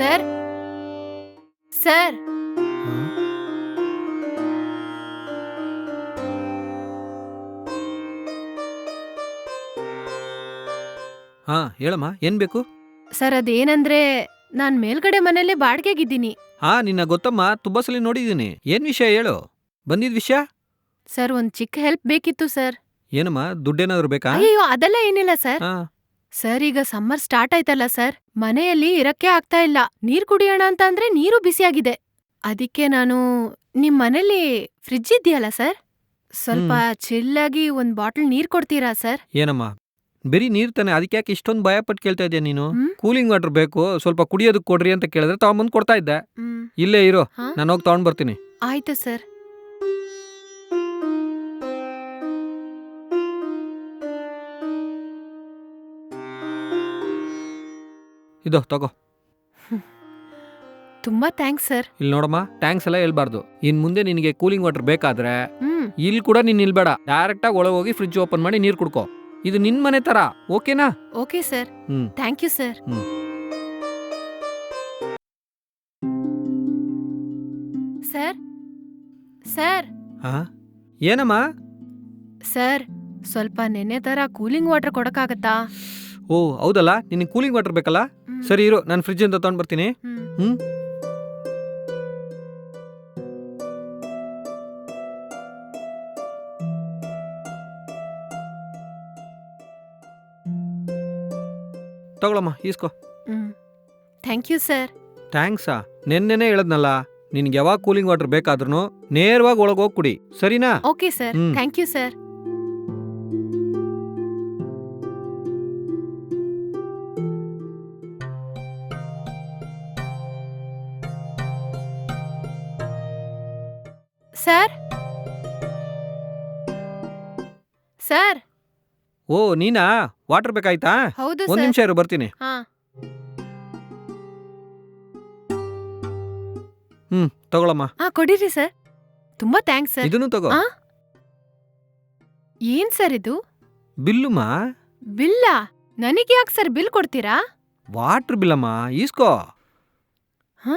Sir? Sir? ಹಾ ಹೇಳಮ್ಮ ಏನ್ ಬೇಕು? ಸರ್ ಅದೇನಂದ್ರೆ ನಾನ್ ಮೇಲ್ಗಡೆ ಮನೇಲಿ ಬಾಡ್ಗೆಗಿದ್ದೀನಿ. ಹಾ ನಿನ್ನ ಗೊತ್ತಮ್ಮ ತುಂಬಾ ಸಲ ನೋಡಿದೀನಿ ಏನ್ ವಿಷಯ ಹೇಳು? ಬಂದಿದ್ ವಿಷಯ? ಸರ್ ಒಂದ್ ಚಿಕ್ಕ ಹೆಲ್ಪ್ ಬೇಕಿತ್ತು ಸರ್. ಏನಮ್ಮ ದುಡ್ಡೇನಾದ್ರು ಬೇಕಾ? ಅಯ್ಯೋ ಅದೆಲ್ಲ ಏನಿಲ್ಲ ಸರ್. ಹಾ. ಸರ್ ಈಗ ಸಮ್ಮರ್ ಸ್ಟಾರ್ಟ್ ಆಯ್ತಲ್ಲ ಸರ್. ಮನೆಯಲ್ಲಿ ಇರಕ್ಕೆ ಆಗ್ತಾ ಇಲ್ಲ. ನೀರ್ ಕುಡಿಯೋಣ ಅಂತಂದ್ರೆ ನೀರು ಬಿಸಿಯಾಗಿದೆ ಅದಕ್ಕೆ ನಾನು ನಿಮ್ ಮನೆಯಲ್ಲಿ ಫ್ರಿಡ್ಜ್ ಇದೆಯಲ್ಲ ಸರ್? ಸ್ವಲ್ಪ ಚಿಲ್ಲಾಗಿ ಒಂದ್ ಬಾಟಲ್ ನೀರ್ ಕೊಡ್ತೀರಾ ಸರ್? ಏನಮ್ಮ? ಬರೀ ನೀರ್ ತಾನೆ. ಅದಕ್ಕೆ ಯಾಕೆ ಇಷ್ಟೊಂದು ಭಯಪಟ್ಟು ಕೇಳ್ತಾ ಇದೆಯಾ ನೀನು? ಹ್ಮ್? ಕೂಲಿಂಗ್ ವಾಟರ್ ಬೇಕು. ಸ್ವಲ್ಪ ಕುಡಿಯೋದಕ್ಕೆ ಕೊಡ್ರಿ ಅಂತ ಕೇಳಿದ್ರೆ ತಗೊಂಬಂದ್ ಕೊಡ್ತಾ ಇದ್ದೆ. ಹ್ಮ್. ಇಲ್ಲೇ ಇರೋ. ಹಾ? ನಾನು ಹೋಗಿ ತಗೊಂಡ್ ಬರ್ತೀನಿ. ಆಯ್ತು ಸರ್. ಇದು ತಗೋ. ತುಂಬಾ ಥ್ಯಾಂಕ್ಸ್ ಸರ್ ಇಲ್ಲಿ ನೋಡಮ್ಮ ಥ್ಯಾಂಕ್ಸ್ ಎಲ್ಲ ಹೇಳ್ಬಾರ್ದು. ಇನ್ ಮುಂದೆ ನಿನಗೆ ಕೂಲಿಂಗ್ ವಾಟರ್ ಬೇಕಾದ್ರೆ ಹ್ಮ್. ಇಲ್ಲಿ ಕೂಡ ನೀನ್ ನಿಲ್ಬೇಡ. ಡೈರೆಕ್ಟ್ ಆಗಿ ಒಳಗೆ ಹೋಗಿ ಫ್ರಿಡ್ಜ್ ಓಪನ್ ಮಾಡಿ ನೀರ್ ಕುಡ್ಕೋ. ಇದು ನಿನ್ ಮನೆ ತರ ಓಕೆನಾ okay sir hmm. Thank you sir hmm. Sir sir ಹಾ? ಏನಮ್ಮ? ಸರ್ ಸ್ವಲ್ಪ ನೆನ್ನೆ ತರ ಕೂಲಿಂಗ್ ವಾಟರ್ ಕೊಡಕ್ಕಾಗತ್ತಾ? ಓ ಹೌದಲ್ಲ? ನಿನಗೆ ಕೂಲಿಂಗ್ ವಾಟರ್ ಬೇಕಲ್ಲ. ಸರಿ ಇರು ನಾನು ಫ್ರಿಜ್ ಅಂತ ತಗೊಂಡ್ ಬರ್ತೀನಿ. ಹ್ಮ್. ತಗೊಳಮ್ಮ ಈಸ್ಕೋ. ಹ್ಮ್. ಥ್ಯಾಂಕ್ ಯು ಸರ್ ಥ್ಯಾಂಕ್ಸಾ? ನೆನ್ನೆನೇ ಹೇಳದ್ನಲ್ಲ ನಿನ್ಗೆ ಯಾವಾಗ ಕೂಲಿಂಗ್ ವಾಟರ್ ಬೇಕಾದ್ರೂ ನೇರವಾಗಿ ಒಳಗೆ ಹೋಗಿ ಕುಡಿ ಸರಿನಾ? Okay sir hmm. Thank you sir sir? Sir? ಓ ನೀನಾ? ವಾಟರ್ ಬೇಕಾಯ್ತಾ? ಹೌದು ಒಂದ್ ಸರ್. ನಿಮಿಷ ಇರು ಬರ್ತೀನಿ. ಹಾ. ಹ್ಮ್ ತಗೊಳಮ್ಮ. ಹಾ ಕೊಡಿರಿ ಸರ್. ತುಂಬಾ ಥ್ಯಾಂಕ್ಸ್ ಸರ್. ಇದನ್ನು ತಗೋ. ಆ? ಏನ್ ಸರ್ ಇದು? ಬಿಲ್ಲುಮ್ಮ ಬಿಲ್ಲ? ನನಗೆ ಯಾಕೆ ಸರ್ ಬಿಲ್ ಕೊಡ್ತೀರಾ? ವಾಟರ್ ಬಿಲ್ಲಮ್ಮ ಈಸ್ಕೋ. ಹ?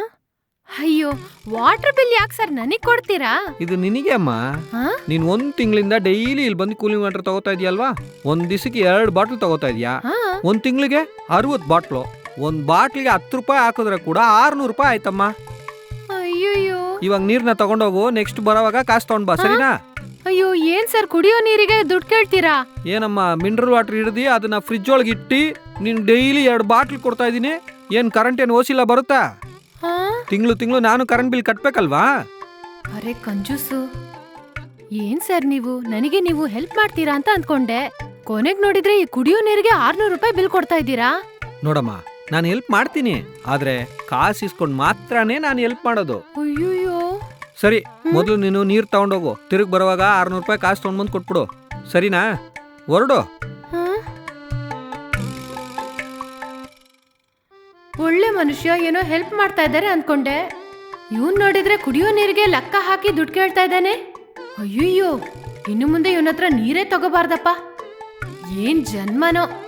ಅಯ್ಯೋ ವಾಟರ್ ಬಿಲ್ ಯಾಕೆ ಸರ್ ನನಗೆ ಕೊಡ್ತೀರಾ? ಇದು ನಿನಗೆ ಅಮ್ಮ. ನೀನು ನೀನ್ ಒಂದ್ ತಿಂಗಳಿಂದ ಡೈಲಿ ಇಲ್ಲಿ ಬಂದು ಕೂಲಿಂಗ್ ವಾಟರ್ ತಗೋತಾ ಇದೀಯಲ್ವಾ ಒಂದ್ ದಿವಸಕ್ಕೆ ಎರಡು ಬಾಟ್ಲ್ ತಗೋತಾ ಇದೀಯಾ. ಹಾ? ಒಂದ್ ತಿಂಗಳಿಗೆ ಅರವತ್ತು ಬಾಟ್ಲು ಒಂದ್ ಬಾಟ್ಲಿಗೆ ಹತ್ತು ರೂಪಾಯಿ ಹಾಕಿದ್ರೆ ಕೂಡ ಆರ್ನೂರು ರೂಪಾಯಿ ಆಯ್ತಮ್ಮ. ಅಯ್ಯಯ್ಯೋ. ಇವಾಗ ನೀರ್ನ ತಗೊಂಡೋಗು ನೆಕ್ಸ್ಟ್ ಬರೋವಾಗ ಕಾಸು ತಗೊಂಡ್ ಬಾ ಸರಿನಾ? ಅಯ್ಯೋ ಏನ್ ಸರ್ ಕುಡಿಯೋ ನೀರಿಗೆ ದುಡ್ಡು ಕೇಳ್ತೀರಾ? ಏನಮ್ಮ ಮಿನರಲ್ ವಾಟರ್ ಹಿಡ್ದು ಅದನ್ನ ಫ್ರಿಜ್ ಒಳಗೆ ಇಟ್ಟು ನೀನ್ ಡೈಲಿ ಎರಡು ಬಾಟ್ಲ್ ಕೊಡ್ತಾ ಇದೀನಿ. ಏನ್ ಕರೆಂಟ್ ಏನು ಓಸಿಲ್ಲ ಬರುತ್ತಾ? ತಿಂಗಳು ತಿಂಗಳು ನಾನು ಕರೆಂಟ್ ಬಿಲ್ ಕಟ್ಬೇಕಲ್ವಾ? ಅರೆ ಕಂಜೂಸು ಏನ್ ಸರ್ ನೀವು? ನನಗೆ ನೀವು ಹೆಲ್ಪ್ ಮಾಡ್ತೀರಾ ಅಂತ ಅನ್ಕೊಂಡೆ ಕೊನೆಗ್ ನೋಡಿದ್ರೆ ಈ ಕುಡಿಯೋ ನೀರಿಗೆ ಆರ್ನೂರು ರೂಪಾಯಿ ಬಿಲ್ ಕೊಡ್ತಾ ಇದ್ದೀರಾ? ನೋಡಮ್ಮ ನಾನು ಹೆಲ್ಪ್ ಮಾಡ್ತೀನಿ. ಆದ್ರೆ ಕಾಸು ಇಸ್ಕೊಂಡು ಮಾತ್ರನೇ ನಾನು ಹೆಲ್ಪ್ ಮಾಡೋದು. ಅಯ್ಯೋ ಸರಿ ಮೊದಲು ನೀನು ನೀರು ತಗೊಂಡೋಗು. ತಿರುಗಿ ಬರುವಾಗ ಆರ್ನೂರು ರೂಪಾಯಿ ಕಾಸು ತೊಗೊಂಡ್ಬಂದು ಕೊಟ್ಬಿಡು. ಸರಿನಾ? ಹೊರಡು. ಒಳ್ಳೆ ಮನುಷ್ಯ ಏನೋ ಹೆಲ್ಪ್ ಮಾಡ್ತಾ ಇದ್ದಾರೆ ಅನ್ಕೊಂಡೆ. ಇವನ್ ನೋಡಿದ್ರೆ ಕುಡಿಯೋ ನೀರಿಗೆ ಲೆಕ್ಕ ಹಾಕಿ ದುಡ್ಡು ಕೇಳ್ತಾ ಇದ್ದಾನೆ. ಅಯ್ಯಯ್ಯೋ, ಇನ್ನು ಮುಂದೆ ಇವನತ್ರ ನೀರೇ ತಗೋಬಾರ್ದಪ್ಪ. ಏನ್ ಜನ್ಮನೋ.